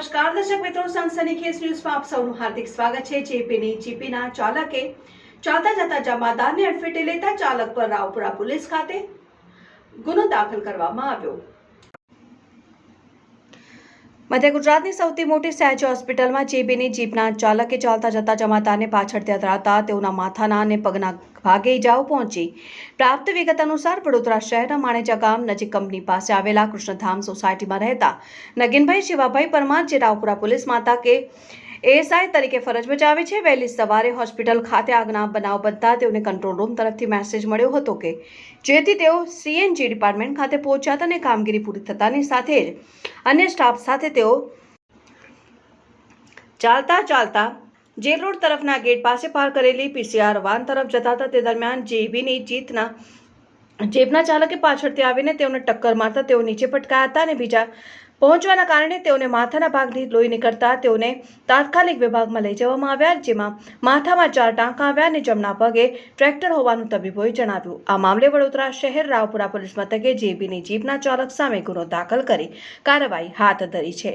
નમસ્કાર, દર્શક મિત્રો સનસની ખેસ ન્યૂઝમાં આપ સૌનું હાર્દિક સ્વાગત છે. જેપીની જીપીના ચાલકે ચાલતા જતા જમાદારને અડફેટે લેતા ચાલક પર રાવપુરા પોલીસ ખાતે ગુનો દાખલ કરવામાં આવ્યો. મધ્ય ગુજરાતની સૌથી મોટી સહેજ હોસ્પિટલમાં જેબીની જીપના ચાલકે ચાલતા જતા જમાદારને પાછળથી અથડાતા તેઓના માથાના અને પગના ભાગે ઇજાઓ પહોંચી. પ્રાપ્ત વિગત અનુસાર વડોદરા શહેરના માણેજા ગામ નજીક કંપની પાસે આવેલા કૃષ્ણધામ સોસાયટીમાં રહેતા નગીનભાઈ શિવાભાઈ પરમાર જે રાવપુરા પોલીસ માતા કે એએસઆઈ તરીકે ફરજ બજાવે છે. વહેલી સવારે હોસ્પિટલ ખાતે આગના બનાવ બનતા તેઓને કંટ્રોલ રૂમ તરફથી મેસેજ મળ્યો હતો કે, જેથી તેઓ સીએનજી ડિપાર્ટમેન્ટ ખાતે પહોંચ્યા અને કામગીરી પૂરી થતાની સાથે જ અન્ય સ્ટાફ સાથે તેઓ ચાલતા ચાલતા જેલ રોડ તરફના ગેટ પાસે પાર કરેલી પીસીઆર વાન તરફ જતા હતા. તે દરમિયાન જેબીની જીતના, જેબના ચાલકે પાછળથી આવીને તેઓને ટક્કર મારતા તેઓ નીચે પટકાયા હતા અને બીજા પહોંચવાના કારણે તેઓને માથાના ભાગથી લોહી નીકળતા તેઓને તાત્કાલિક વિભાગમાં લઈ જવામાં આવ્યા, જેમાં માથામાં ચાર ટાંકા આવ્યા અને જમણા પગે ટ્રેક્ટર હોવાનું તબીબોએ જણાવ્યું. આ મામલે વડોદરા શહેર રાવપુરા પોલીસ મથકે જેબીની જીપના ચાલક સામે ગુનો દાખલ કરી કાર્યવાહી હાથ ધરી છે.